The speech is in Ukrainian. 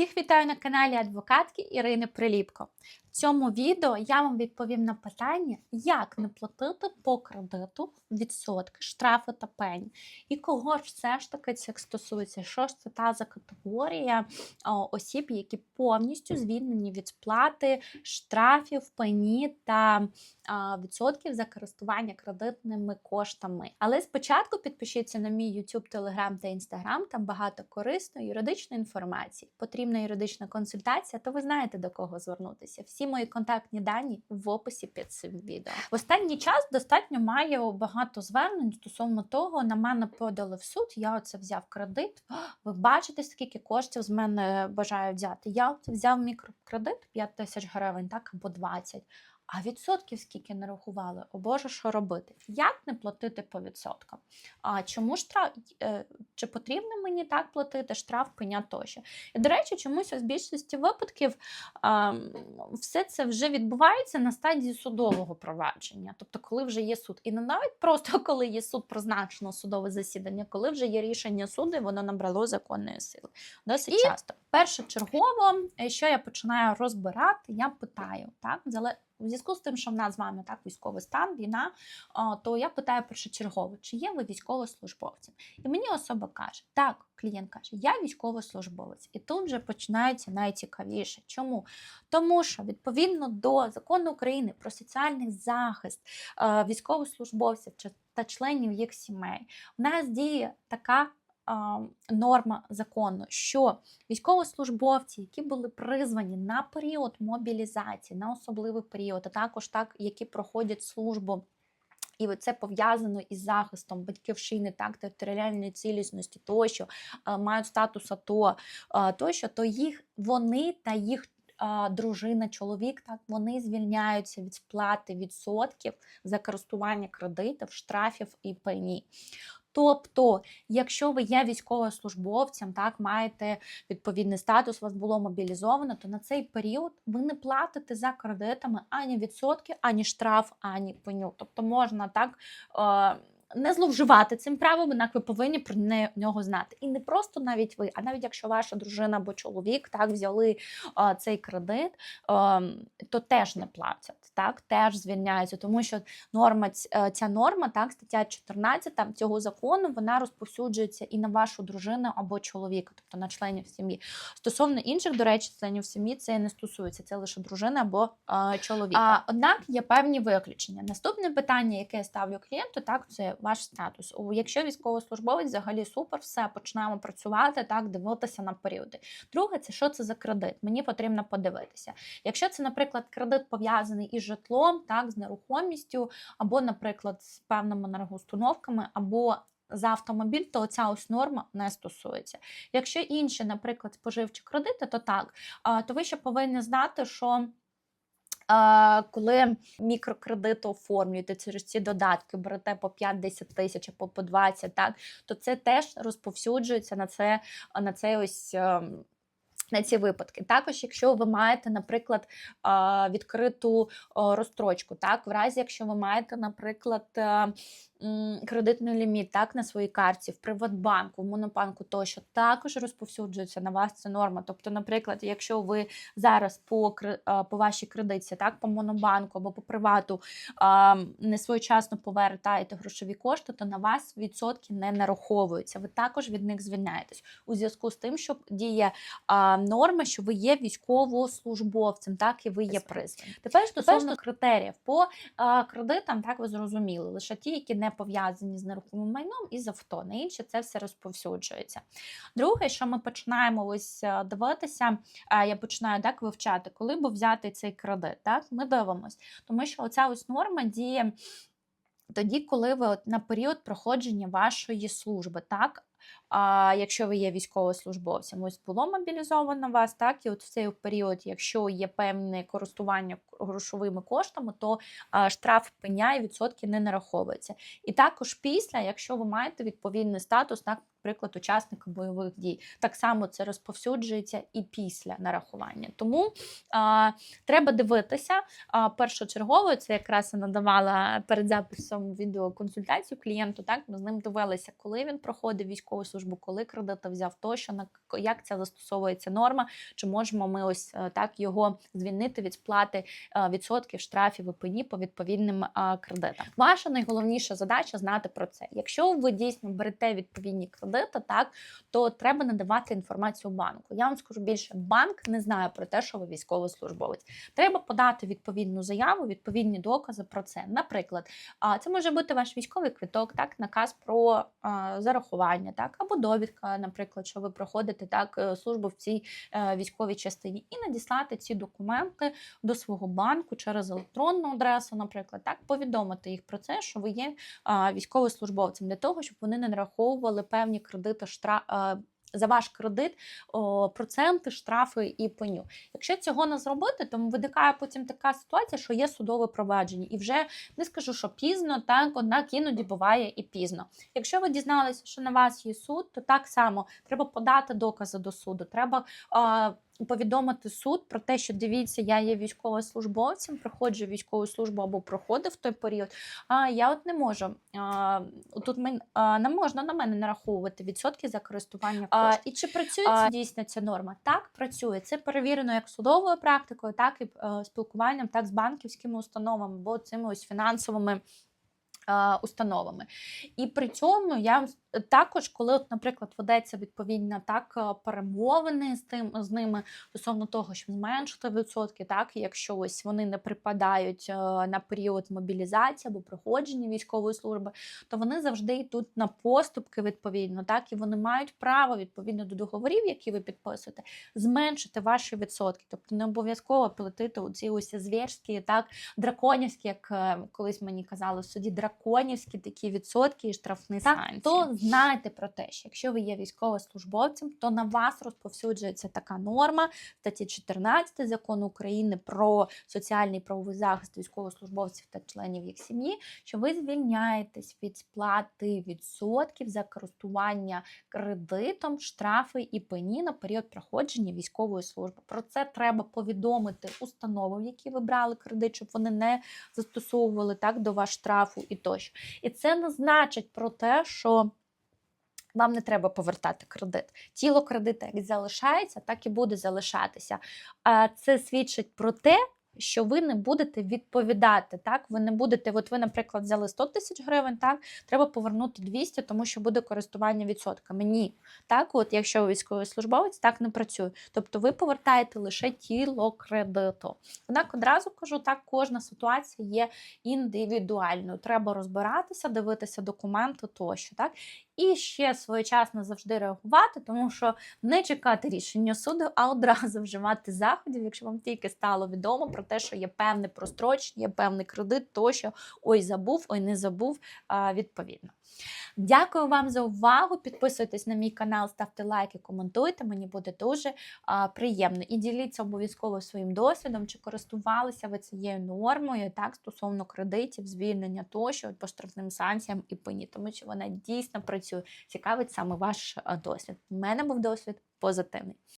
Всіх вітаю на каналі адвокатки Ірини Приліпко. В цьому відео я вам відповім на питання, як не платити по кредиту відсотки, штрафи та пені. І кого ж все ж таки це стосується? Що ж це та за категорія осіб, які повністю звільнені від сплати штрафів, пені та відсотків за користування кредитними коштами. Але спочатку підпишіться на мій YouTube, Telegram та Instagram, там багато корисної юридичної інформації. Потрібна юридична консультація, то ви знаєте до кого звернутися. Всі мої контактні дані в описі під цим відео. В останній час достатньо маю багато звернень стосовно того, на мене подали в суд. Я оце взяв кредит. Ви бачите, скільки коштів з мене бажають взяти. Я взяв мікрокредит 5 тисяч гривень, так або 20. А відсотків скільки не рахували? О Боже, що робити? Як не платити по відсоткам? А чому штраф? е, Чи потрібно мені так платити штраф, пеня тощо? І, до речі, чомусь в більшості випадків а, все це вже відбувається на стадії судового провадження, тобто, коли вже є суд. І не навіть просто коли є суд призначено судове засідання, коли вже є рішення суду, і воно набрало законної сили. Досить І- часто. Першочергово, е, що я починаю розбирати, я питаю, так, у зв'язку з тим, що в нас з вами так військовий стан, війна, то я питаю першочергово, чи є ви військовослужбовцем? І мені особа каже, так, клієнт каже, я військовослужбовець. І тут вже починається найцікавіше. Чому? Тому що відповідно до закону України про соціальний захист військовослужбовців та членів їх сімей, у нас діє така. Норма закону, що військовослужбовці, які були призвані на період мобілізації, на особливий період, а також так, які проходять службу і це пов'язано із захистом батьківщини, так, територіальної цілісності, тощо мають статус АТО, тощо, то їх вони та їх. Дружина, чоловік, так вони звільняються від сплати відсотків за користування кредитів, штрафів і пені. Тобто, якщо ви є військовослужбовцем, так маєте відповідний статус, вас було мобілізовано, то на цей період ви не платите за кредитами ані відсотки, ані штраф, ані пеню. Тобто можна так. Е- не зловживати цим правом, однак ви повинні про нього знати. І не просто навіть ви, а навіть якщо ваша дружина або чоловік так взяли е, цей кредит, е, то теж не платять, так теж звільняються, тому що норма е, ця норма, так стаття 14 цього закону, вона розповсюджується і на вашу дружину або чоловіка, тобто на членів сім'ї. Стосовно інших, до речі, членів сім'ї це не стосується, це лише дружина або е, чоловіка. А, однак є певні виключення. Наступне питання, яке я ставлю клієнту, так це ваш статус. Якщо військовослужбовець взагалі супер, все починаємо працювати, так дивитися на періоди. Друге, це що це за кредит? Мені потрібно подивитися. Якщо це, наприклад, кредит пов'язаний із житлом, так, з нерухомістю, або, наприклад, з певними енергоустановками, або за автомобіль, то ця ось норма не стосується. Якщо інші, наприклад, споживчі кредити, то так, то ви ще повинні знати, що. Коли мікрокредит оформлюєте через ці додатки, берете по 5-10 тисяч або по 20, так, то це теж розповсюджується на це на цей ось. На ці випадки. Також, якщо ви маєте, наприклад, відкриту розстрочку, так, в разі, якщо ви маєте, наприклад, е, кредитний ліміт так, на своїй карті, в Приватбанку, в Монобанку тощо, також розповсюджується на вас ця норма. Тобто, наприклад, якщо ви зараз по, по вашій кредитці, так, по Монобанку або по привату не своєчасно повертаєте грошові кошти, то на вас відсотки не нараховуються. Ви також від них звільняєтесь у зв'язку з тим, що діє норма, що ви є військовослужбовцем, так і ви є призвані. Тепер стосовно критеріїв по а, кредитам, так ви зрозуміли, лише ті, які не пов'язані з нерухомим майном і з авто. На інше це все розповсюджується. Друге, що ми починаємо ось дивитися, а, я починаю так вивчати, коли би взяти цей кредит. Так, ми дивимось, тому що оця ось норма діє. Тоді, коли ви от на період проходження вашої служби, так а якщо ви є військовослужбовцем, ось було мобілізовано вас, так і от в цей період, якщо є певне користування грошовими коштами, то штраф пеня і відсотки не нараховуються. І також після, якщо ви маєте відповідний статус, наприклад, учасника бойових дій. Так само це розповсюджується і після нарахування. Тому а, треба дивитися. А, першочергово це якраз я надавала перед записом відеоконсультацію клієнту. Так ми з ним дивилися, коли він проходив військову службу, коли кредити взяв, тощо на як ця застосовується норма, чи можемо ми ось е, так його звільнити від сплати е, відсотків штрафів і пені по відповідним е, кредитам. Ваша найголовніша задача знати про це. Якщо ви дійсно берете відповідні кредити, так то треба надавати інформацію банку. Я вам скажу більше, банк не знає про те, що ви військовослужбовець. Треба подати відповідну заяву, відповідні докази про це. Наприклад, це може бути ваш військовий квиток, так, наказ про зарахування, так, або довідка, наприклад, що ви проходите так е, службу в цій е, військовій частині, і надіслати ці документи до свого банку через електронну адресу, наприклад, так, повідомити їх про це, що ви є військовослужбовцем, для того, щоб вони не нараховували певні кредити штра. За ваш кредит о, проценти, штрафи і пеню. Якщо цього не зробити, то виникає потім така ситуація, що є судове провадження, і вже не скажу, що пізно, так однак іноді буває і пізно. Якщо ви дізналися, що на вас є суд, то так само треба подати докази до суду. Треба а, повідомити суд про те, що дивіться, я є військовослужбовцем, проходжу військову службу або проходив в той період. А я от не можу. А, тут мен, а, не можна на мене нараховувати відсотки за користування А. І чи працює а, дійсно ця норма? Так, працює. Це перевірено як судовою практикою, так і е, спілкуванням, так з банківськими установами або цими ось фінансовими. Установами. І при цьому я також, коли, от, наприклад, ведеться відповідна так перемовини з тим з ними стосовно того, щоб зменшити відсотки, так якщо ось вони не припадають на період мобілізації або проходження військової служби, то вони завжди йдуть на поступки відповідно, так і вони мають право відповідно до договорів, які ви підписуєте, зменшити ваші відсотки. Тобто не обов'язково платити оці ось звірські, так драконівські, як е, колись мені казали в суді, драконівські такі відсотки і штрафні Так, санкції. то То знайте про те, що якщо ви є військовослужбовцем, то на вас розповсюджується така норма статті 14 закону України про соціальний правовий захист військовослужбовців та членів їх сім'ї, що ви звільняєтесь від сплати відсотків за користування кредитом, штрафи і пені на період проходження військової служби. Про це треба повідомити установам, які ви брали кредит, щоб вони не застосовували так до вас штрафу і тощо. І це не значить про те, що. Вам не треба повертати кредит. Тіло кредита як залишається, так і буде залишатися. Це свідчить про те, що ви не будете відповідати. Так, ви не будете, от ви, наприклад, взяли 100 тисяч гривень, так треба повернути 200, тому що буде користування відсотками. Ні, так, от якщо ви військовослужбовець, так не працює. Тобто ви повертаєте лише тіло кредиту. Однак одразу кажу, так кожна ситуація є індивідуальною. Треба розбиратися, дивитися документи тощо. Так і ще своєчасно завжди реагувати, тому що не чекати рішення суду, а одразу вживати заходів, якщо вам тільки стало відомо про те, що є певне прострочення, є певний кредит, тощо ой, забув, ой, не забув відповідно. Дякую вам за увагу. Підписуйтесь на мій канал, ставте лайки, коментуйте. Мені буде дуже а, приємно. І діліться обов'язково своїм досвідом, чи користувалися ви цією нормою так стосовно кредитів, звільнення тощо по штрафним санкціям і пені, тому що вона дійсно працює. Цікавить саме ваш досвід. У мене був досвід позитивний.